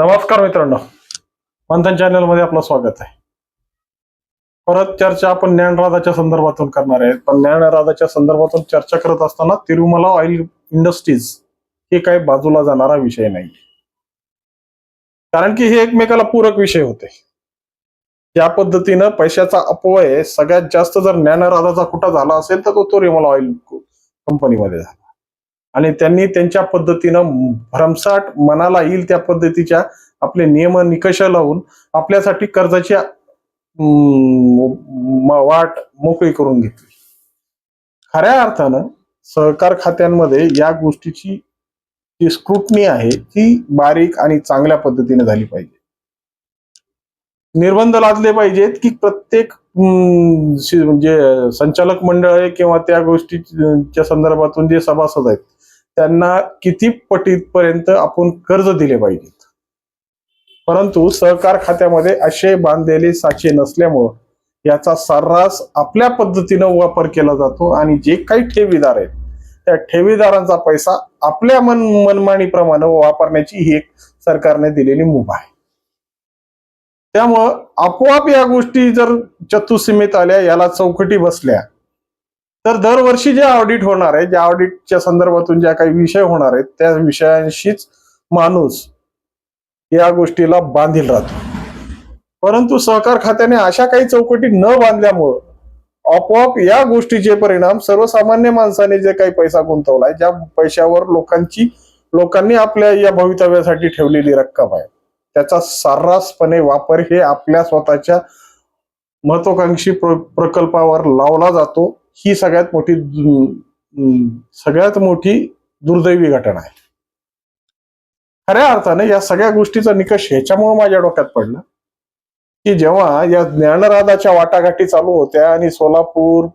नमस्कार मित्रांनो. मंथन चॅनलमध्ये आपलं स्वागत आहे. परत चर्चा आपण ज्ञानराजाच्या संदर्भातून करणार आहे. पण ज्ञानराजाच्या संदर्भातून चर्चा करत असताना तिरुमला ऑइल इंडस्ट्रीज हे काही बाजूला जाणारा विषय नाही. कारण की हे एकमेकाला पूरक विषय होते. या पद्धतीनं पैशाचा अपव्यय सगळ्यात जास्त जर ज्ञानराजाचा कुठं झाला असेल तर तो तिरुमला ऑइल कंपनीमध्ये झाला. आणि त्यांनी त्यांच्या पद्धतीनं भरमसाट मनाला येईल त्या पद्धतीच्या आपले नियम निकष लावून आपल्यासाठी कर्जाची वाट मोकळी करून घेतली. खऱ्या अर्थानं सहकार खात्यांमध्ये या गोष्टीची जी स्क्रुटनी आहे ती बारीक आणि चांगल्या पद्धतीने झाली पाहिजे. निर्बंध लादले पाहिजेत की प्रत्येक म्हणजे संचालक मंडळ आहे किंवा त्या गोष्टीच्या संदर्भातून जे सभासद आहेत त्यांना किती पटीपर्यंत आपण कर्ज दिले पाहिजेत? परंतु सहकार खात्यामध्ये असे बांधलेले साचे नसल्यामुळं याचा सर्रास आपल्या पद्धतीनं वापर केला जातो आणि जे काही ठेवीदार आहेत त्या ठेवीदारांचा पैसा आपल्या मन मनमानीप्रमाणे वापरण्याची ही एक सरकारने दिलेली मुभा आहे. त्यामुळं आपोआप या गोष्टी जर चतुसीमेत आल्या याला चौकटी बसल्या तर दरवर्षी जे ऑडिट होणार आहे ज्या ऑडिटच्या संदर्भातून ज्या काही विषय होणार आहेत त्या विषयांशीच माणूस या गोष्टीला बांधील राहतो. परंतु सहकार खात्याने अशा काही चौकटी न बांधल्यामुळं आपोआप या गोष्टीचे परिणाम सर्वसामान्य माणसाने जे काही पैसा गुंतवलाय ज्या पैशावर लोकांची लोकांनी आपल्या या भवितव्यासाठी ठेवलेली रक्कम आहे त्याचा सर्रासपणे वापर हे आपल्या स्वतःच्या महत्वाकांक्षी प्र- प्रकल्पावर लावला जातो. ही सगळ्यात मोठी सगळ्यात मोठी दुर्दैवी घटना आहे. खऱ्या अर्थाने या सगळ्या गोष्टीचा निकष ह्याच्यामुळे माझ्या डोक्यात पडला की जेव्हा या ज्ञानराधाच्या वाटाघाटी चालू होत्या आणि सोलापूर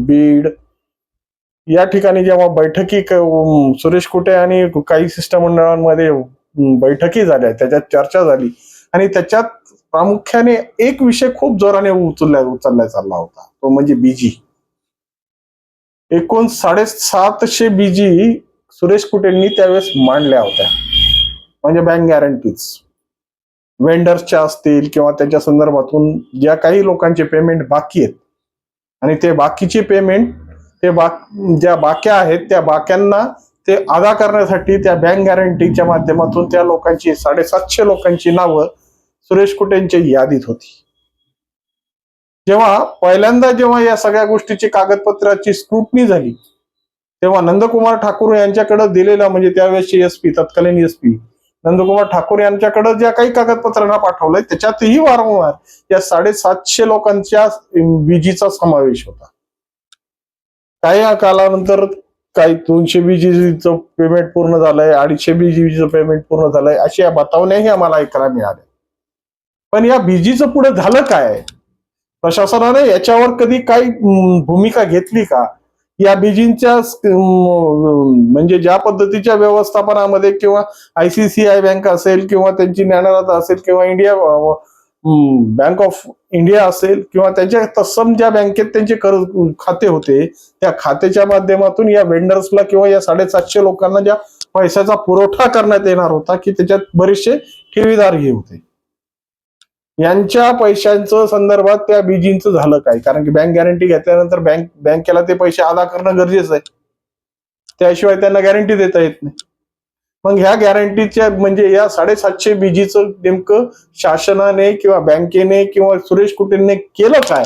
बीड या ठिकाणी जेव्हा बैठकी सुरेश कुटे आणि काही शिष्टमंडळांमध्ये बैठकी झाल्या त्याच्यात चर्चा झाली आणि त्याच्यात प्रामुख्याने एक विषय खूप जोराने उचलला उचलला चालला होता. तो म्हणजे बीजी. एकूण साडेसातशे बीजी सुरेश कुटेंनी त्यावेळेस मांडल्या होत्या. म्हणजे बँक गॅरंटीज वेंडर्सच्या असतील किंवा त्याच्या संदर्भातून ज्या काही लोकांचे पेमेंट बाकी आहेत आणि ते बाकीचे पेमेंट ते बाक ज्या बाक्या आहेत त्या बाक्यांना ते अदा करण्यासाठी त्या बँक गॅरंटीच्या माध्यमातून त्या लोकांची साडेसातशे लोकांची नावं सुरेश कुटेंच्या यादीत होती. जेव्हा पहिल्यांदा जेव्हा या सगळ्या गोष्टीची कागदपत्राची स्क्रुटनी झाली तेव्हा नंदकुमार ठाकूर यांच्याकडे दिलेला म्हणजे त्यावेळेसचे एसपी तत्कालीन एसपी नंदकुमार ठाकूर यांच्याकडे ज्या काही कागदपत्रांना पाठवलंय त्याच्यातही वारंवार या साडेसातशे लोकांच्या बीजीचा समावेश होता. काही कालानंतर काही दोनशे बीजीचं पेमेंट पूर्ण झालंय अडीचशे बीजीचं पेमेंट पूर्ण झालंय अशा बतावण्याही आम्हाला ऐकायला मिळाल्या. पण या बीजीचं पुढे झालं काय? प्रशासनाने याच्यावर कधी काही भूमिका घेतली का? या बीजिंगच्या म्हणजे ज्या पद्धतीच्या व्यवस्थापनामध्ये किंवा आयसीसीआय बँक असेल किंवा त्यांची ज्ञानराधा असेल किंवा इंडिया बँक ऑफ इंडिया असेल किंवा त्यांच्या तत्सम ज्या बँकेत त्यांचे कर खाते होते त्या खात्याच्या माध्यमातून या वेंडर्सला किंवा या साडेसातशे लोकांना ज्या पैशाचा पुरवठा करण्यात येणार होता की त्याच्यात बरेचसे ठेवीदारही होते. यांच्या पैशांचं संदर्भात त्या बीजींचं झालं काय? कारण की बँक गॅरंटी घेतल्यानंतर बँक बँकेला ते पैसे अदा करणं गरजेचं आहे. त्याशिवाय त्यांना गॅरंटी देता येत नाही. मग ह्या गॅरंटीच्या म्हणजे या साडेसातशे बीजीचं नेमकं शासनाने किंवा बँकेने किंवा सुरेश कुटेंनी केलं काय?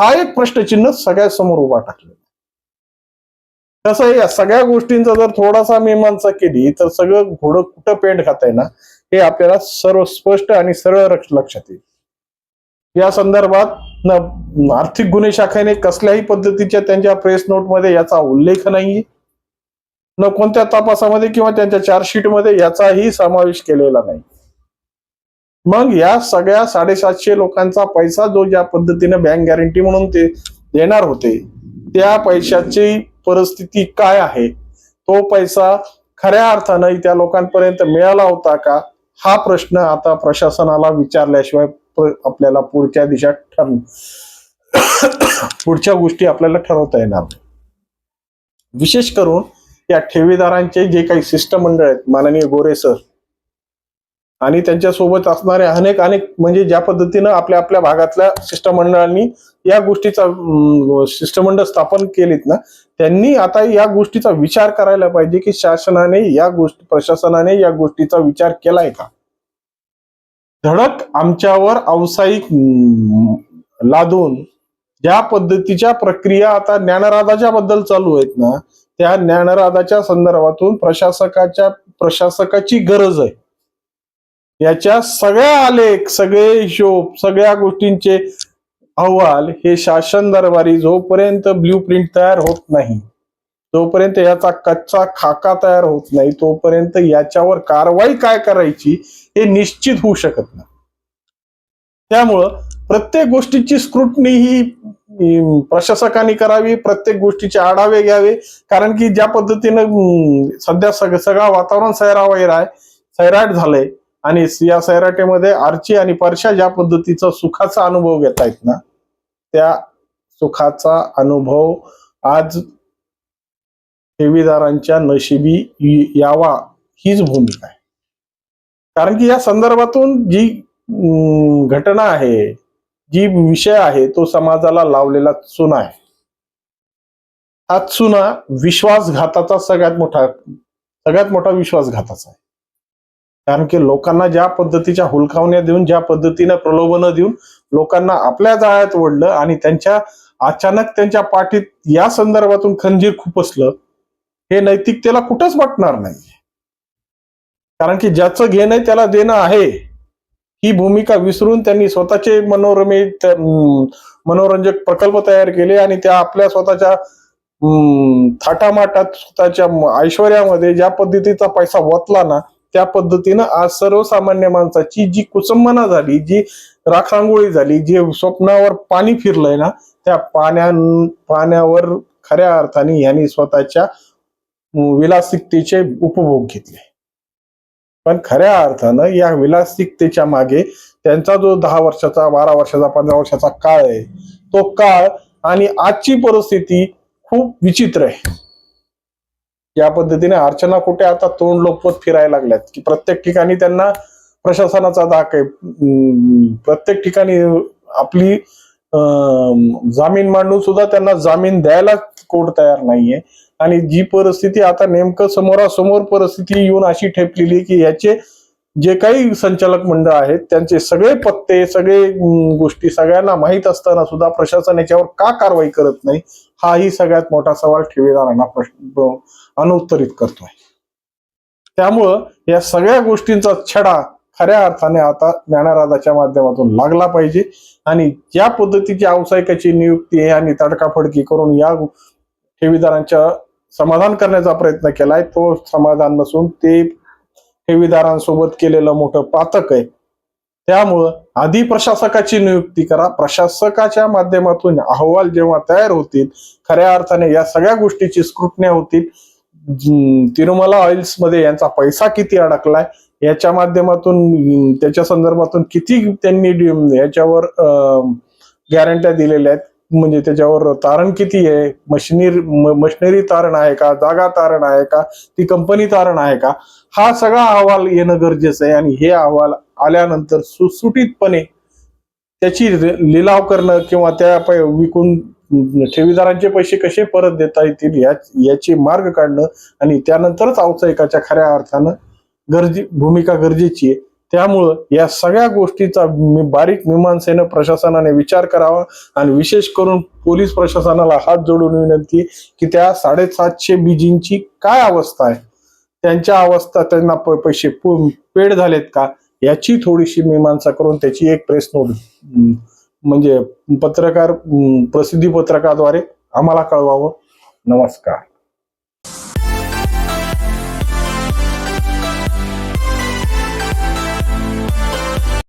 हा एक प्रश्नचिन्ह सगळ्यासमोर उभा टाकलं कसं या सगळ्या गोष्टींचा जर थोडासा मीमांसा केली तर सगळं घोडं कुठं पेंट खात आहे ना? हे आपल्याला सर्व स्पष्ट आणि सरळ लक्षात येईल. या संदर्भात आर्थिक गुन्हे शाखेने कसल्याही पद्धतीच्या त्यांच्या प्रेस नोटमध्ये याचा उल्लेख नाही न कोणत्या तपासामध्ये किंवा त्यांच्या चार्जशीटमध्ये याचाही समावेश केलेला नाही. मग या सगळ्या साडेसातशे लोकांचा पैसा जो ज्या पद्धतीने बँक गॅरंटी म्हणून ते देणार होते त्या पैशाची परिस्थिती काय आहे? तो पैसा खऱ्या अर्थानं त्या लोकांपर्यंत मिळाला होता का? हा प्रश्न आता प्रशासनाला विचारल्याशिवाय आपल्याला पुढच्या दिशा ठर पुढच्या गोष्टी आपल्याला ठरवता येणार विशेष करून या ठेवीदारांचे जे काही शिष्टमंडळ आहेत माननीय गोरे सर आणि त्यांच्यासोबत असणारे अनेक अनेक म्हणजे ज्या पद्धतीनं आपल्या आपल्या भागातल्या शिष्टमंडळांनी या गोष्टीचा शिष्टमंडळ स्थापन केलीत ना त्यांनी आता या गोष्टीचा विचार करायला पाहिजे की शासनाने या गोष्टी प्रशासनाने या गोष्टीचा विचार केलाय का? धडक आमच्यावर व्यावसायिक लादून ज्या पद्धतीच्या प्रक्रिया आता ज्ञानराधाच्या बद्दल चालू आहेत ना त्या ज्ञानराधाच्या संदर्भातून प्रशासकाच्या प्रशासकाची गरज आहे. याच्या सगळ्या आलेख सगळे हिशोब सगळ्या गोष्टींचे अहवाल हे शासन दरबारी जोपर्यंत ब्ल्यू प्रिंट तयार होत नाही जोपर्यंत याचा कच्चा खाका तयार होत नाही तोपर्यंत याच्यावर कारवाई काय करायची हे निश्चित होऊ शकत नाही. त्यामुळं प्रत्येक गोष्टीची स्क्रुटनी ही प्रशासकांनी करावी प्रत्येक गोष्टीचे आढावे घ्यावे कारण की ज्या पद्धतीनं सध्या सग सगळा वातावरण सैरावाईर आहे सैराट झालंय आणि या सैराटेमध्ये आर्ची आणि परशा ज्या पद्धतीचा सुखाचा अनुभव घेत आहेत ना त्या सुखाचा अनुभव आज ठेवीदारांच्या नशिबी यावा हीच भूमिका आहे. कारण की या संदर्भातून जी घटना आहे जी विषय आहे तो समाजाला लावलेला चुना आहे. हा चुना विश्वासघाताचा सगळ्यात मोठा सगळ्यात मोठा विश्वासघाताचा आहे. कारण की लोकांना ज्या पद्धतीच्या हुलकावण्या देऊन ज्या पद्धतीनं प्रलोभनं देऊन लोकांना आपल्या जाळ्यात ओढलं आणि त्यांच्या अचानक त्यांच्या पाठीत या संदर्भातून खंजीर खुपसलं हे नैतिकतेला कुठंच वाटणार नाही. कारण की ज्याचं घेणं त्याला देणं आहे. ही भूमिका विसरून त्यांनी स्वतःचे मनोरमे मनोरंजक प्रकल्प तयार केले आणि त्या आपल्या स्वतःच्या थाटामाटात स्वतःच्या ऐश्वर्यामध्ये ज्या पद्धतीचा पैसा वतला ना त्या पद्धतीनं आज सर्वसामान्य माणसाची जी कुचंबना झाली जी राखांगोळी झाली जी स्वप्नावर पाणी फिरलंय ना त्या पाण्या पाण्यावर खऱ्या अर्थाने यांनी स्वतःच्या विलासिकतेचे उपभोग घेतले. पण खऱ्या अर्थानं या विलासिकतेच्या मागे त्यांचा जो दहा वर्षाचा बारा वर्षाचा पंधरा वर्षाचा काळ आहे तो काळ आणि आजची परिस्थिती खूप विचित्र आहे. या पद्धतीने अर्चना कुठे आता तोंड लोपवत फिरायला लागल्यात? की प्रत्येक ठिकाणी त्यांना प्रशासनाचा धाक आहे. प्रत्येक ठिकाणी आपली जामीन मांडून सुद्धा त्यांना जामीन द्यायला कोर्ट तयार नाहीये. आणि जी परिस्थिती आता नेमकं समोरासमोर परिस्थिती येऊन अशी ठेपलेली की याचे जे काही संचालक मंडळ आहेत त्यांचे सगळे पत्ते सगळे गोष्टी सगळ्यांना माहीत असताना सुद्धा प्रशासन याच्यावर का कारवाई करत नाही हाही सगळ्यात मोठा सवाल ठेवीदारांना प्रश्न अनुत्तरित करतोय. त्यामुळं या सगळ्या गोष्टींचा छडा खऱ्या अर्थाने आता ज्ञानराजाच्या माध्यमातून लागला पाहिजे आणि ज्या पद्धतीची व्यावसायिकाची नियुक्ती आहे आणि तडकाफडकी करून या ठेवीदारांच्या समाधान करण्याचा प्रयत्न केलाय तो समाधान नसून ते ठेवीदारांसोबत केलेलं मोठं पातक आहे. त्यामुळं आधी प्रशासकाची नियुक्ती करा. प्रशासकाच्या माध्यमातून अहवाल जेव्हा तयार होतील खऱ्या अर्थाने या सगळ्या गोष्टीची स्क्रुटण्या होतील तिरुमला ऑइल्समध्ये यांचा पैसा किती अडकलाय याच्या माध्यमातून त्याच्या संदर्भातून किती त्यांनी याच्यावर गॅरंट्या दिलेल्या आहेत म्हणजे त्याच्यावर तारण किती आहे मशिनरी मशिनरी तारण आहे का जागा तारण आहे का ती कंपनी तारण आहे का हा सगळा अहवाल येणं गरजेचं आहे. आणि हे अहवाल आल्यानंतर सुटसुटीतपणे त्याची लिलाव करणं किंवा त्या विकून ठेवीदारांचे पैसे कसे परत देता येतील याचे मार्ग काढणं आणि त्यानंतरच व्यावसायिकाच्या खऱ्या अर्थानं गरजे भूमिका गरजेची आहे. त्यामुळं या सगळ्या गोष्टीचा बारीक मीमांसेनं प्रशासनाने विचार करावा आणि विशेष करून पोलीस प्रशासनाला हात जोडून विनंती की त्या साडेसातशे बीजींची काय अवस्था आहे? त्यांच्या अवस्था त्यांना पैसे पेड झालेत का? याची थोडीशी मीमांसा करून त्याची एक प्रेस नोट म्हणजे पत्रकार प्रसिद्धी पत्रकाद्वारे आम्हाला कळवावं. नमस्कार.